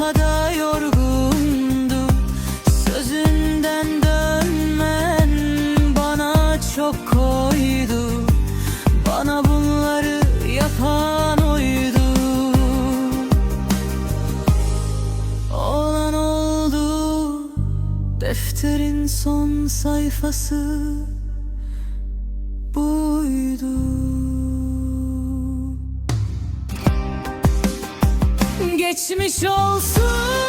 daha da yorgundu. Sözünden dönmen bana çok koydu. Bana bunları yapan oydu. Olan oldu defterin son sayfası. Geçmiş olsun